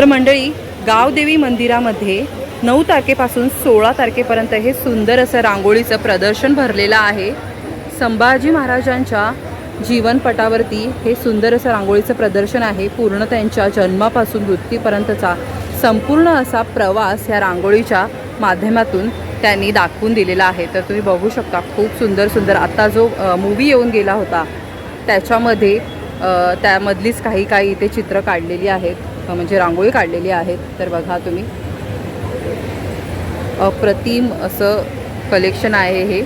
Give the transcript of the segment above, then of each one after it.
तर मंडळी गावदेवी मंदिरामध्ये नऊ तारखेपासून सोळा तारखेपर्यंत हे सुंदर असं रांगोळीचं प्रदर्शन भरलेलं आहे. संभाजी महाराजांच्या जीवनपटावरती हे सुंदर असं रांगोळीचं प्रदर्शन आहे. पूर्ण त्यांच्या जन्मापासून मृत्यूपर्यंतचा संपूर्ण असा प्रवास ह्या रांगोळीच्या माध्यमातून त्यांनी दाखवून दिलेला आहे. तर तुम्ही बघू शकता खूप सुंदर सुंदर. आत्ता जो मूवी येऊन गेला होता त्याच्यामध्ये त्यामधलीच काही काही इथे चित्र काढलेली आहेत. म्हणजे रांगोळी काढलेली आहेत. तर बघा तुम्ही. अप्रतिम असं कलेक्शन आहे हे.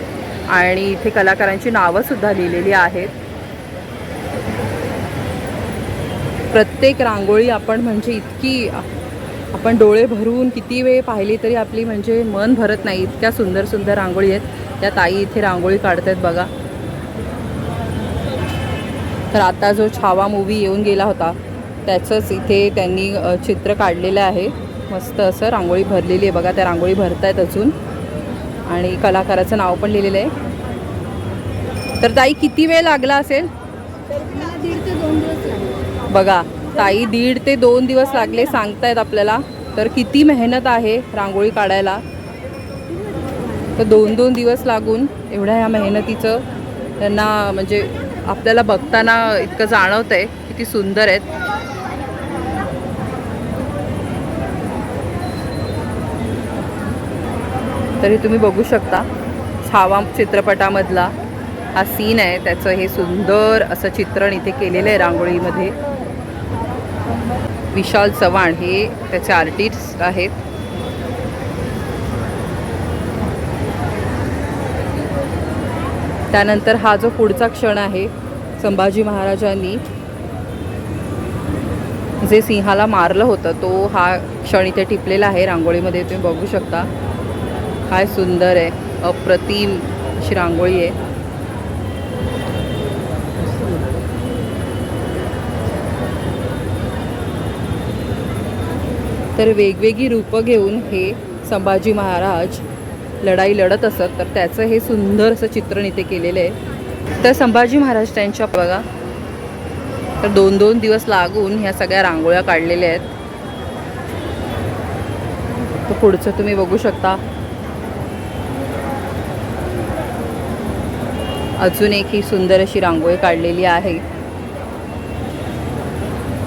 आणि इथे कलाकारांची नावंसुद्धा लिहिलेली आहेत. प्रत्येक रांगोळी आपण म्हणजे इतकी आपण डोळे भरून किती वेळ पाहिली तरी आपली म्हणजे मन भरत नाही. इतक्या सुंदर सुंदर रांगोळी आहेत. त्या ताई इथे रांगोळी काढत आहेत बघा. तर आता जो छावा मूवी येऊन गेला होता त्याचंच इथे त्यांनी चित्र काढलेलं आहे. मस्त असं रांगोळी भरलेली आहे बघा त्या रांगोळी भरतायत अजून. आणि कलाकाराचं नाव पण लिहिलेलं आहे. तर ताई किती वेळ लागला असेल? बघा ताई दीड ते दोन दिवस लागले सांगतायत आपल्याला. तर किती मेहनत आहे रांगोळी काढायला. तर दोन दोन दिवस लागून एवढ्या ह्या मेहनतीचं. त्यांना म्हणजे आपल्याला बघताना इतकं जाणवतं आहे किती सुंदर आहेत. तरी तुम्ही बघू शकता छावा चित्रपटामधला हा सीन आहे. त्याचं हे सुंदर असं चित्रण इथे केलेलं आहे रांगोळीमध्ये. विशाल चव्हाण हे त्याचे आर्टिस्ट आहेत. त्यानंतर हा जो पुढचा क्षण आहे संभाजी महाराजांनी जे सिंहाला मारलं होतं तो हा क्षण इथे टिपलेला आहे. रांगोळीमध्ये तुम्ही बघू शकता. काय सुंदर आहे. अप्रतिम अशी रांगोळी आहे. तर वेगवेगळी रूपं घेऊन हे संभाजी महाराज लढाई लढत असत. तर त्याचं हे सुंदर असं चित्रण इथे केलेलं आहे. तर संभाजी महाराज त्यांच्या बघा. तर दोन दोन दिवस लागून ह्या सगळ्या रांगोळ्या काढलेल्या आहेत. तर पुढचं तुम्ही बघू शकता. अजून एक ही सुंदर अशी रांगोळी काढलेली आहे.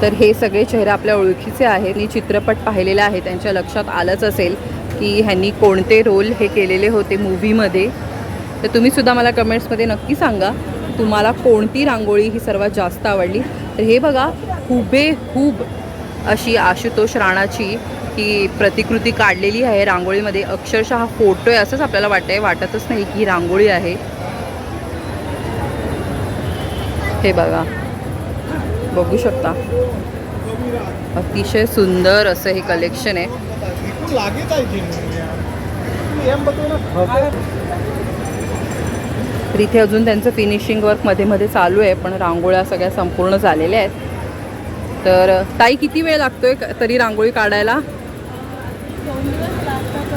तर हे सगळे चेहरे आपल्या ओळखीचे आहेत. मी चित्रपट पाहिलेला आहे त्यांच्या लक्षात आलंच असेल की ह्यांनी कोणते रोल हे केलेले होते मूव्हीमध्ये. तर तुम्हीसुद्धा मला कमेंट्समध्ये नक्की सांगा तुम्हाला कोणती रांगोळी ही सर्वात जास्त आवडली? तर हे बघा हुबेहूब अशी आशुतोष राणाची ही प्रतिकृती काढलेली आहे रांगोळीमध्ये. अक्षरशः हा फोटो आहे असंच आपल्याला वाटतंय वाटतच नाही की ही रांगोळी आहे. हे बघा. बघू शकता. अतिशय सुंदर असं हे कलेक्शन आहे. तर इथे अजून त्यांचं फिनिशिंग वर्कमध्ये मध्ये चालू आहे पण रांगोळ्या सगळ्या संपूर्ण झालेल्या आहेत. तर ताई किती वेळ लागतोय तरी रांगोळी काढायला?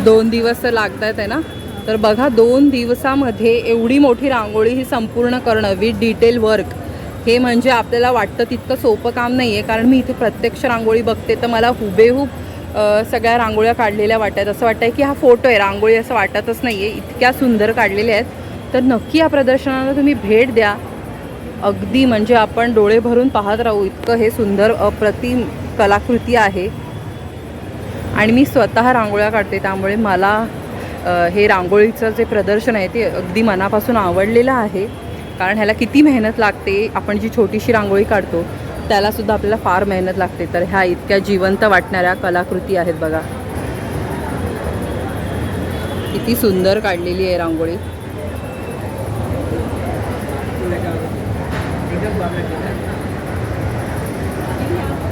दोन दिवस तर लागत आहेत आहे ना? तर बघा दोन दिवसामध्ये एवढी मोठी रांगोळी ही संपूर्ण करणं विथ डिटेल वर्क हे म्हणजे आपल्याला वाटतं तितकं सोपं काम नाही आहे कारण मी इथे प्रत्यक्ष रांगोळी बघते तर मला हुबेहूब सगळ्या रांगोळ्या काढलेल्या वाटत असं वाटतं की हा फोटो आहे रांगोळी असं वाटतच नाही आहे इतक्या सुंदर काढलेल्या आहेत. तर नक्की या प्रदर्शनाला तुम्ही भेट द्या. अगदी म्हणजे आपण डोळे भरून पाहत राहू इतकं हे सुंदर अप्रतिम कलाकृती आहे. आणि मी स्वतः रांगोळ्या काढते त्यामुळे मला हे रांगोळीचं जे प्रदर्शन आहे ते अगदी मनापासून आवडलेलं आहे. कारण ह्याला किती मेहनत लागते आपण जी छोटीशी रांगोळी काढतो त्यालासुद्धा आपल्याला फार मेहनत लागते. तर ह्या इतक्या जिवंत वाटणाऱ्या कलाकृती आहेत बघा. किती सुंदर काढलेली आहे रांगोळी.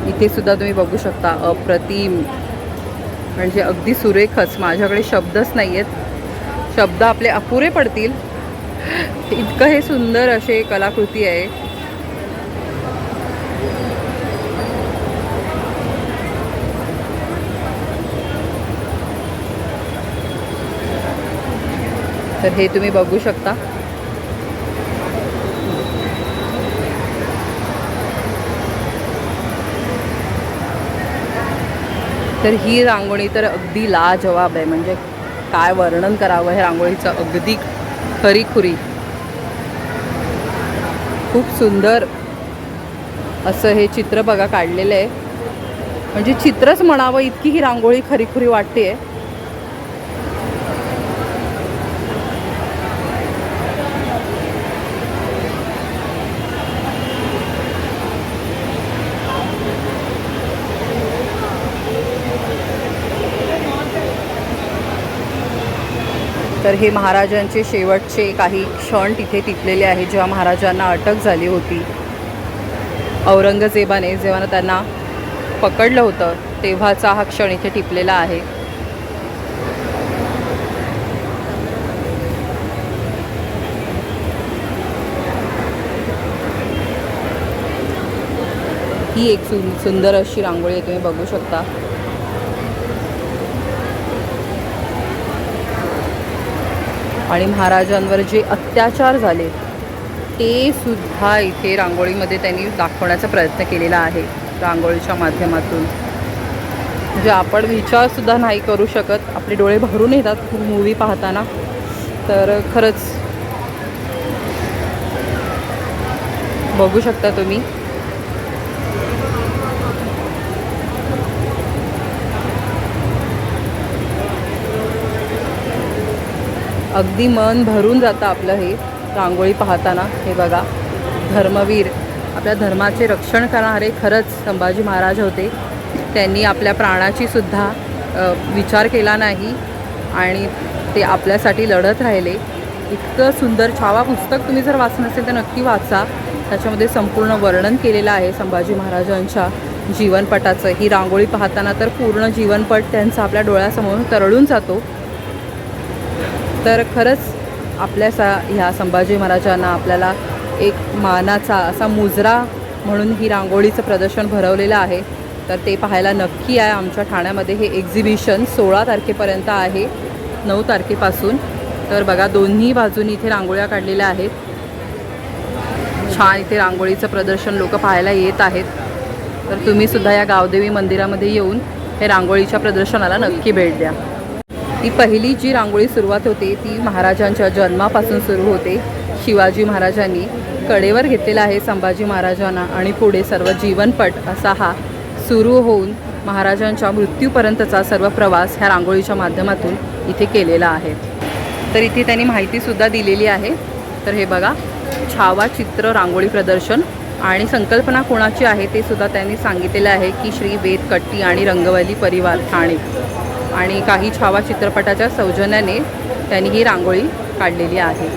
इथे सुद्धा तुम्ही बघू शकता अप्रतिम. म्हणजे अगदी सुरेखच. माझ्याकडे शब्दच नाही आहेत शब्द आपले अपुरे पडतील. इतकं हे सुंदर असे कलाकृती आहे. तर हे तुम्ही बघू शकता. तर ही रांगोळी तर अगदी लाजवाब आहे. म्हणजे काय वर्णन करावं हे रांगोळीचं अगदी खरीखुरी खूप सुंदर असं हे चित्र बघा काढलेलं आहे. म्हणजे चित्रच म्हणावं इतकी ही रांगोळी खरीखुरी वाटते आहे तर हे महाराजांचे शेवटचे काही क्षण तिथे टिपलेले आहेत जेव्हा महाराजांना अटक झाली होती. औरंगजेबाने जेव्हा त्यांना पकडलं होतं तेव्हाचा हा क्षण इथे टिपलेला आहे. ही एक सुंदर अशी रांगोळी तुम्ही बघू शकता. आणि महाराजांवर जे अत्याचार झाले ते सुद्धा इथे रांगोळीमध्ये त्यांनी दाखवण्याचा प्रयत्न केलेला आहे रांगोळीच्या माध्यमातून. म्हणजे आपण विचारसुद्धा नाही करू शकत. आपले डोळे भरून येतात मूवी पाहताना. तर खरंच बघू शकता तुम्ही. अगदी मन भरून जातं आपलं हे रांगोळी पाहताना. हे बघा धर्मवीर. आपल्या धर्माचे रक्षण करणारे खरंच संभाजी महाराज होते. त्यांनी आपल्या प्राणाची सुद्धा विचार केला नाही आणि ते आपल्यासाठी लढत राहिले. इतकं सुंदर छावा पुस्तक तुम्ही जर वाचलं असेल तर नक्की वाचा. त्याच्यामध्ये संपूर्ण वर्णन केलेलं आहे संभाजी महाराजांच्या जीवनपटाचं. ही रांगोळी पाहताना तर पूर्ण जीवनपट त्यांचा आपल्या डोळ्यासमोर तरळून जातो. तर खरंच आपल्या सा ह्या संभाजी महाराजांना आपल्याला एक मानाचा असा मुजरा म्हणून ही रांगोळीचं प्रदर्शन भरवलेलं आहे. तर ते पाहायला नक्की आहे आमच्या ठाण्यामध्ये हे एक्झिबिशन सोळा तारखेपर्यंत आहे नऊ तारखेपासून. तर बघा दोन्ही बाजूनी इथे रांगोळ्या काढलेल्या आहेत. छान इथे रांगोळीचं प्रदर्शन लोक पाहायला येत आहेत. तर तुम्हीसुद्धा या गावदेवी मंदिरामध्ये येऊन हे रांगोळीच्या प्रदर्शनाला नक्की भेट द्या. ती पहिली जी रांगोळी सुरुवात होते ती महाराजांच्या जन्मापासून सुरू होते. शिवाजी महाराजांनी कडेवर घेतलेला आहे संभाजी महाराजांना आणि पुढे सर्व जीवनपट असा हा सुरू होऊन महाराजांच्या मृत्यूपर्यंतचा सर्व प्रवास ह्या रांगोळीच्या माध्यमातून इथे केलेला आहे. तर इथे त्यांनी माहितीसुद्धा दिलेली आहे. तर हे बघा छावा चित्र रांगोळी प्रदर्शन आणि संकल्पना कोणाची आहे ते सुद्धा त्यांनी सांगितलेलं आहे की श्री वेद कट्टी आणि रंगवली परिवार ठाणे. आणि काही छावा चित्रपटाच्या सौजन्याने त्यांनी ही रांगोळी काढलेली आहे.